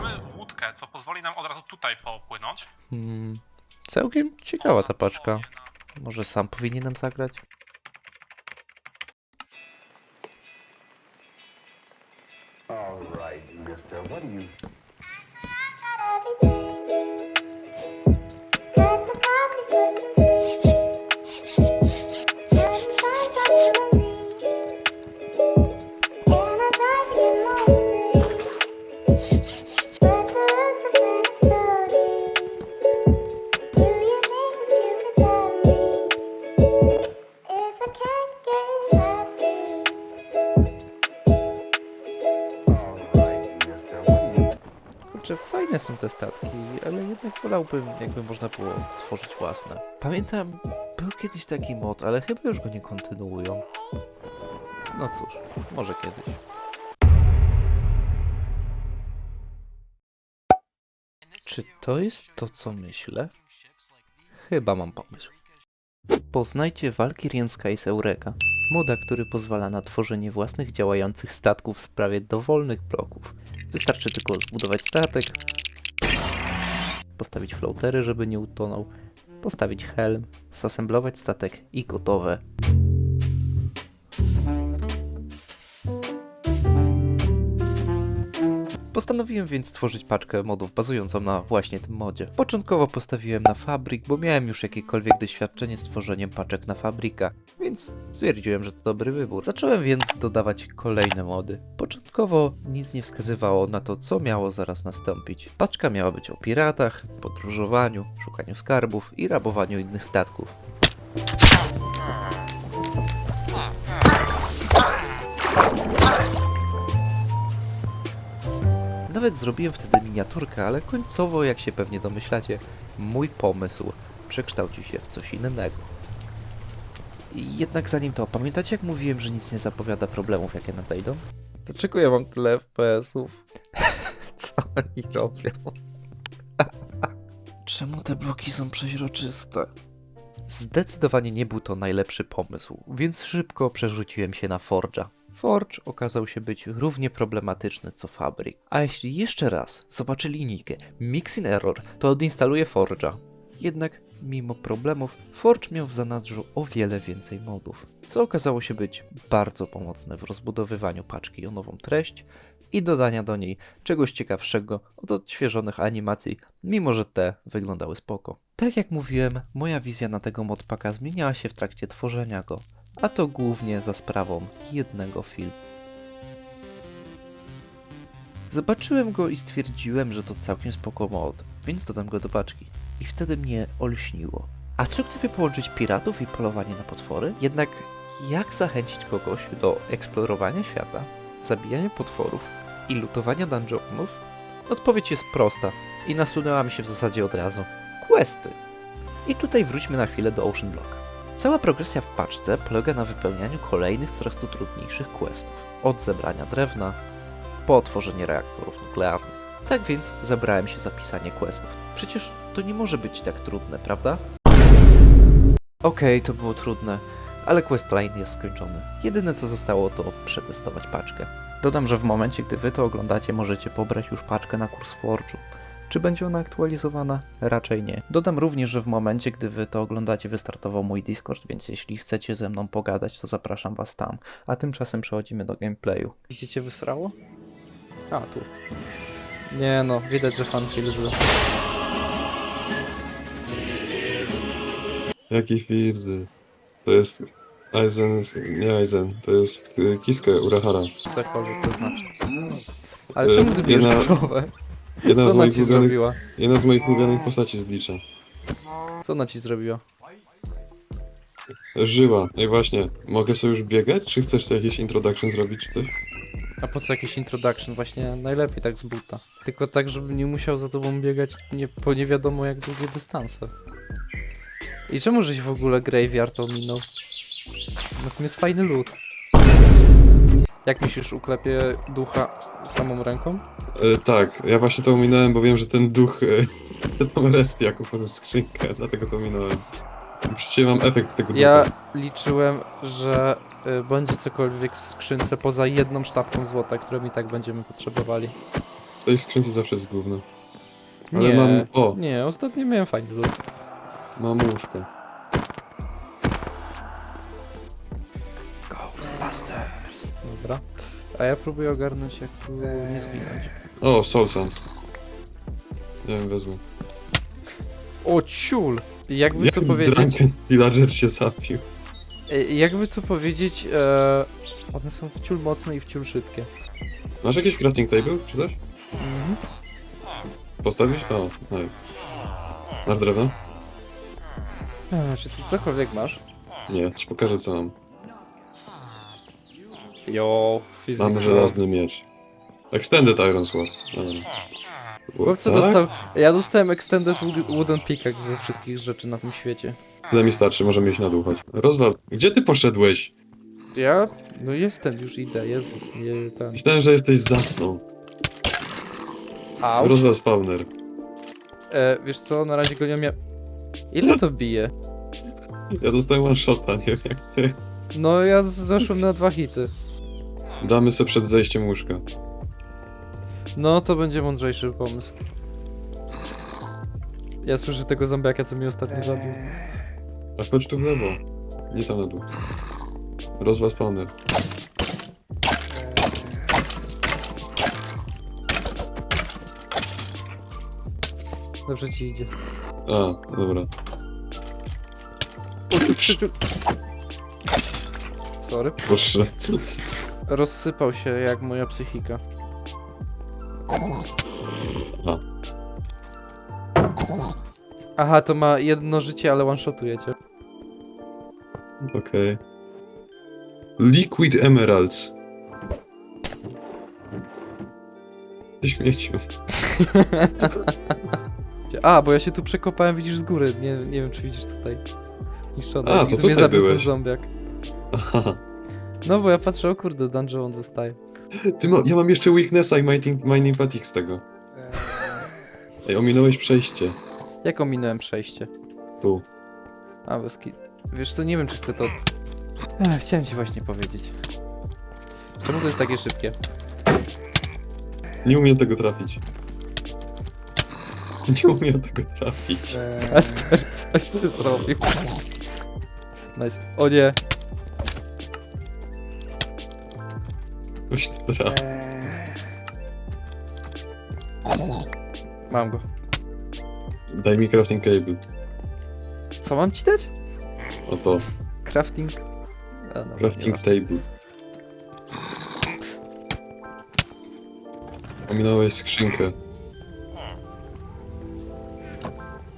mamy łódkę, co pozwoli nam od razu tutaj popłynąć. Hmm, całkiem ciekawa ta paczka. Może sam powinienem zagrać? Kurczę, fajne są te statki, ale jednak wolałbym, jakby można było tworzyć własne. Pamiętam, był kiedyś taki mod, ale chyba już go nie kontynuują. No cóż, może kiedyś. Czy to jest to, co myślę? Chyba mam pomysł. Poznajcie Valkyrian Skies Eureka, moda, który pozwala na tworzenie własnych działających statków w sprawie dowolnych bloków. Wystarczy tylko zbudować statek, postawić floatery, żeby nie utonął, postawić helm, zasemblować statek i gotowe. Postanowiłem więc stworzyć paczkę modów bazującą na właśnie tym modzie. Początkowo postawiłem na fabryk, bo miałem już jakiekolwiek doświadczenie z tworzeniem paczek na fabrika, więc stwierdziłem, że to dobry wybór. Zacząłem więc dodawać kolejne mody. Początkowo nic nie wskazywało na to, co miało zaraz nastąpić. Paczka miała być o piratach, podróżowaniu, szukaniu skarbów i rabowaniu innych statków. Nawet zrobiłem wtedy miniaturkę, ale końcowo, jak się pewnie domyślacie, mój pomysł przekształcił się w coś innego. Jednak zanim to, pamiętacie jak mówiłem, że nic nie zapowiada problemów, jakie nadejdą? Dlaczego ja mam tyle FPS-ów? Co oni robią? Czemu te bloki są przeźroczyste? Zdecydowanie nie był to najlepszy pomysł, więc szybko przerzuciłem się na Forge'a. Forge okazał się być równie problematyczny co Fabric. A jeśli jeszcze raz zobaczę linijkę Mix in Error, to odinstaluję Forge'a. Jednak mimo problemów, Forge miał w zanadrzu o wiele więcej modów, co okazało się być bardzo pomocne w rozbudowywaniu paczki o nową treść i dodania do niej czegoś ciekawszego od odświeżonych animacji, mimo że te wyglądały spoko. Tak jak mówiłem, moja wizja na tego modpaka zmieniała się w trakcie tworzenia go, a to głównie za sprawą jednego filmu. Zobaczyłem go i stwierdziłem, że to całkiem spoko mod, więc dodam go do paczki. I wtedy mnie olśniło. A co gdyby połączyć piratów i polowanie na potwory? Jednak jak zachęcić kogoś do eksplorowania świata, zabijania potworów i lutowania dungeonów? Odpowiedź jest prosta i nasunęła mi się w zasadzie od razu. Questy. I tutaj wróćmy na chwilę do Ocean Blocka. Cała progresja w paczce polega na wypełnianiu kolejnych coraz to trudniejszych questów. Od zebrania drewna po otworzenie reaktorów nuklearnych. Tak więc zabrałem się za pisanie questów. Przecież to nie może być tak trudne, prawda? Okej, to było trudne, ale questline jest skończony. Jedyne co zostało to przetestować paczkę. Dodam, że w momencie, gdy wy to oglądacie, możecie pobrać już paczkę na kurs Forge'u. Czy będzie ona aktualizowana? Raczej nie. Dodam również, że w momencie, gdy wy to oglądacie, wystartował mój Discord, więc jeśli chcecie ze mną pogadać, to zapraszam was tam. A tymczasem przechodzimy do gameplayu. Gdzie cię wysrało? A, tu. Nie no, widać, że fan Filzy. Jaki Firzy? To jest Aizen, nie Aizen, to jest y, Kiske Urahara. Cokolwiek to znaczy. Ale E, czemu ty bierzesz jedna- krowę? Jedna Co z ona moich ci ulubionych, zrobiła? jedna z moich ulubionych postaci z Blicza. Co ona ci zrobiła? Żyła. Ej właśnie, mogę sobie już biegać? Czy chcesz jakiś introduction zrobić czy coś? A po co jakiś introduction? Właśnie najlepiej tak z buta. Tylko tak, żebym nie musiał za tobą biegać nie, po nie wiadomo jak długie dystanse. I czemu żeś w ogóle Graveyard ominął? No tam jest fajny lód. Jak myślisz, uklepie ducha samą ręką? E, tak, ja właśnie to ominąłem, bo wiem, że ten duch e, tam respi jak otworzył skrzynkę, dlatego to ominąłem. Przecież mam efekt tego ducha. Ja liczyłem, że y, będzie cokolwiek w skrzynce poza jedną sztabką złota, którą i tak będziemy potrzebowali. tej skrzynce zawsze jest gówno. Ale Nie, mam... O, nie, ostatnio miałem fajny lód. mam łóżko. Ghostbusters. Dobra. A ja próbuję ogarnąć jak tu nie zginąć. O, Soul. Nie wiem, wezmę. O ciul! Jakby Jak to powiedzieć... Drunken Villager się zabił. e, Jakby to powiedzieć... E, one są wciul mocne i wciul szybkie. Masz jakiś crafting table, czy coś? Mhm. Postawić? O, nice. Masz drewno? A, czy ty cokolwiek masz? Nie, ci pokażę co mam. Jo, fizyka. Mam żelazny miecz. Extended Iron Sword. Dobra. Chłopcy Tak? dostał... Ja dostałem Extended Wood- Wooden Pickaxe ze wszystkich rzeczy na tym świecie. Tyle mi starczy, możemy iść na dół, chodź. Rozwal, gdzie ty poszedłeś? Ja? No jestem, już idę, Jezus, nie ten... Myślałem, że jesteś zasnął. Auć. Rozwal spawner. E, wiesz co, na razie go nie miałem... Ile to bije? Ja dostałem one shota, nie wiem jak ty. No ja z- zeszłem na dwa hity. Damy sobie przed zejściem łóżka. No to będzie mądrzejszy pomysł. Ja słyszę tego zombiaka, co mnie ostatnio zabił. A chodź tu w lewo. Nie tam na dół. Rozwal spawner. Dobrze ci idzie. A, dobra. Sorry. Proszę. Rozsypał się jak moja psychika. Aha, to ma jedno życie, ale one-shotuje cię. Okej. Liquid Emeralds. Ty śmieciu. A, bo ja się tu przekopałem, widzisz, z góry. Nie, nie wiem, czy widzisz tutaj. Zniszczone. A, to I tu mnie tutaj zabił ten byłeś. zombiak. Aha. No bo ja patrzę, o kurde, dungeon dostaje. Ty ma, ja mam jeszcze weaknessa i mining, mining fatigue z tego. Ej, ominąłeś przejście. Jak ominąłem przejście? Tu. A, bez ki... Wiesz co, nie wiem, czy chcę to... Ech, chciałem ci właśnie powiedzieć. Czemu to jest takie szybkie? Nie umiem tego trafić. Nie umiem tego trafić. Asper, coś ty zrobił. Nice. O nie. Coś nie trafi. Mam go. Daj mi crafting cable. Co mam ci dać? Oto. Crafting... A, no, Crafting nieważne. table. Ominąłeś skrzynkę.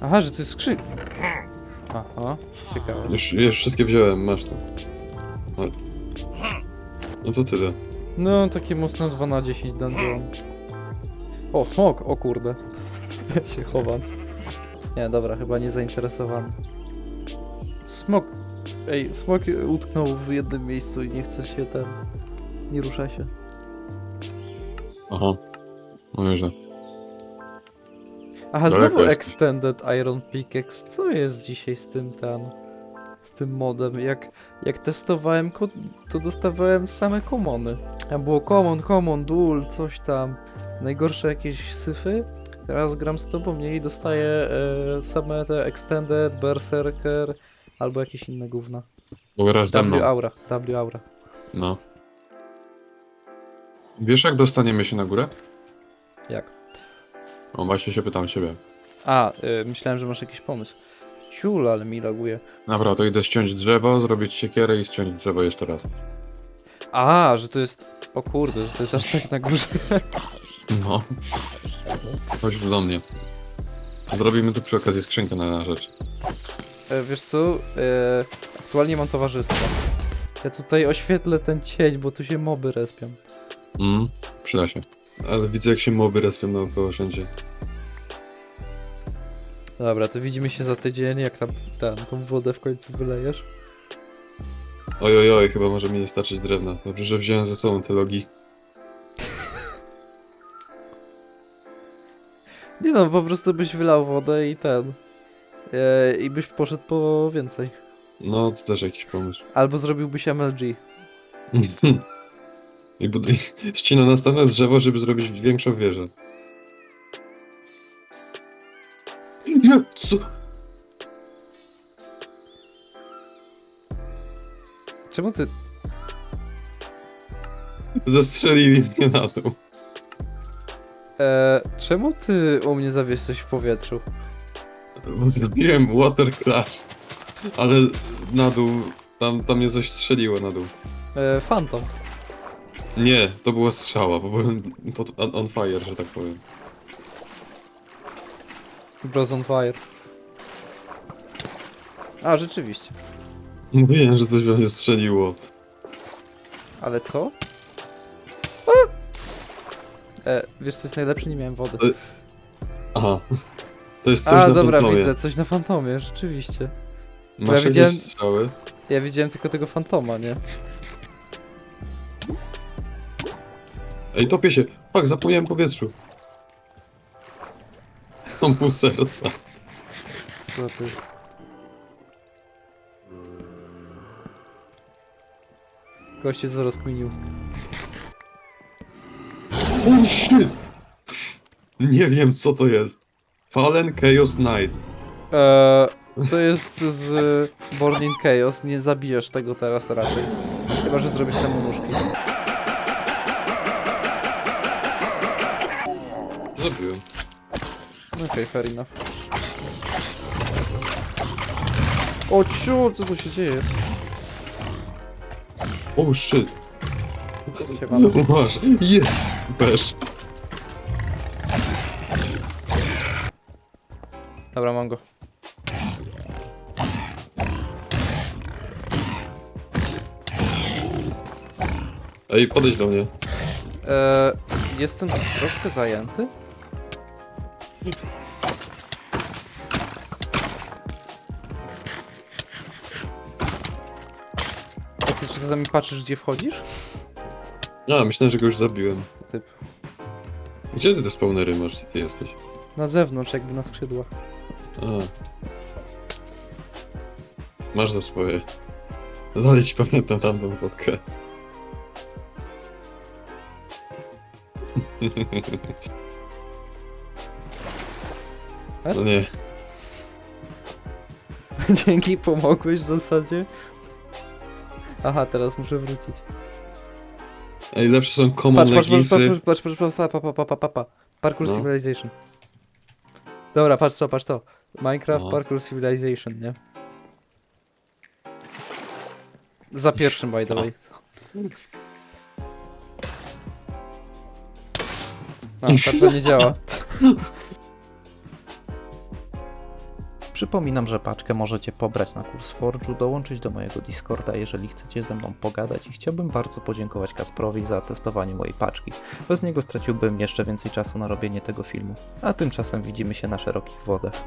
Aha, że to jest skrzyk. Aha, ciekawe. Już, już wszystkie wziąłem, masz to. Chodź. No to tyle. No, takie mocne 2 na 10 dungeon. O, smok! O kurde. Ja się chowam. Nie, dobra, chyba nie zainteresowany. Smok. Ej, smok utknął w jednym miejscu i nie chce się ten... Nie rusza się. Aha. No nieźle. Aha, Daleko znowu jest. Extended Iron Pickaxe. Co jest dzisiaj z tym tam? Z tym modem? Jak, jak testowałem to dostawałem same komony. Tam było common, common, dual, coś tam. Najgorsze jakieś syfy. Teraz gram z tobą i dostaję e, same te Extended, Berserker albo jakieś inne gówna. Pograsz ze W mną. Aura, W Aura. No. Wiesz jak dostaniemy się na górę? Jak? O, właśnie się pytam ciebie. A, y, myślałem, że masz jakiś pomysł. Ciul, ale mi laguje. Dobra, to idę ściąć drzewo, zrobić siekierę i ściąć drzewo jeszcze raz. A, że to jest... O kurde, że to jest aż tak na górze. No. Chodź do mnie. Zrobimy tu przy okazji skrzynkę na rzecz. E, wiesz co? E, aktualnie mam towarzystwo. Ja tutaj oświetlę ten cień, bo tu się moby respią. Mm, przyda się. Ale widzę jak się moby respią naokoło wszędzie. Dobra, to widzimy się za tydzień, jak tam ten, tą wodę w końcu wylejesz. Oj, oj, oj, chyba może mi nie starczyć drewna. Dobrze, że wziąłem ze sobą te logi. Nie no, po prostu byś wylał wodę i ten. e, I byś poszedł po więcej. No, to też jakiś pomysł. Albo zrobiłbyś MLG. I buduj... ścina następne drzewo, żeby zrobić większą wieżę. Co? Czemu ty... Zastrzelili mnie na dół. E, czemu ty u mnie zawiesłeś w powietrzu? Bo zrobiłem water crash. Ale na dół, tam, tam mnie coś strzeliło na dół. E, Phantom. Nie, to była strzała, bo byłem pod, on, on fire, że tak powiem. Bros on fire. A, rzeczywiście. Mówiłem, że coś we mnie strzeliło. Ale co? A! E, wiesz co jest najlepsze? Nie miałem wody. Aha. To jest coś A, na dobra, fantomie. widzę, coś na fantomie, rzeczywiście. Masz ja jakieś widziałem- strzały? Ja widziałem tylko tego fantoma, nie? Ej, topię się. Fuck, zapomniałem powietrzu. Mam pół serca. Co ty? Goście co rozkminił. Oh shit! Nie wiem co to jest. Fallen Chaos Knight. Eee, to jest z Born in Chaos, nie zabijesz tego teraz raczej. Chyba, że zrobisz temu nóżki. Zabiłem. Okej, fair enough. O ciu, co tu się dzieje? Oh shit. Siemano. No masz. Jest! Bez. Dobra, mam go. Ej, podejdź do mnie. Eee, jestem troszkę zajęty. A ty czasami patrzysz, gdzie wchodzisz? A, myślałem, że go już zabiłem. Typ. Gdzie ty te spawnery masz? Gdzie ty jesteś? Na zewnątrz, jakby na skrzydłach. A. Masz za swoje. Dalej ci pamiętam tamtą fotkę. No nie. Dzięki, pomogłeś w zasadzie. Aha, teraz muszę wrócić. Ej, lepsze są common Patrz, patrz, patrz, leginsy. patrz, patrz, patrz, patrz, pa, pa, pa, pa, pa, pa. Parkour No. Civilization. Dobra, patrz to, patrz to. Minecraft No. Parkour Civilization, nie? Za pierwszym, by the way. A, to nie działa. Przypominam, że paczkę możecie pobrać na kurs Forge'u, dołączyć do mojego Discorda, jeżeli chcecie ze mną pogadać i chciałbym bardzo podziękować Kasprowi za testowanie mojej paczki. Bez niego straciłbym jeszcze więcej czasu na robienie tego filmu. A tymczasem widzimy się na szerokich wodach.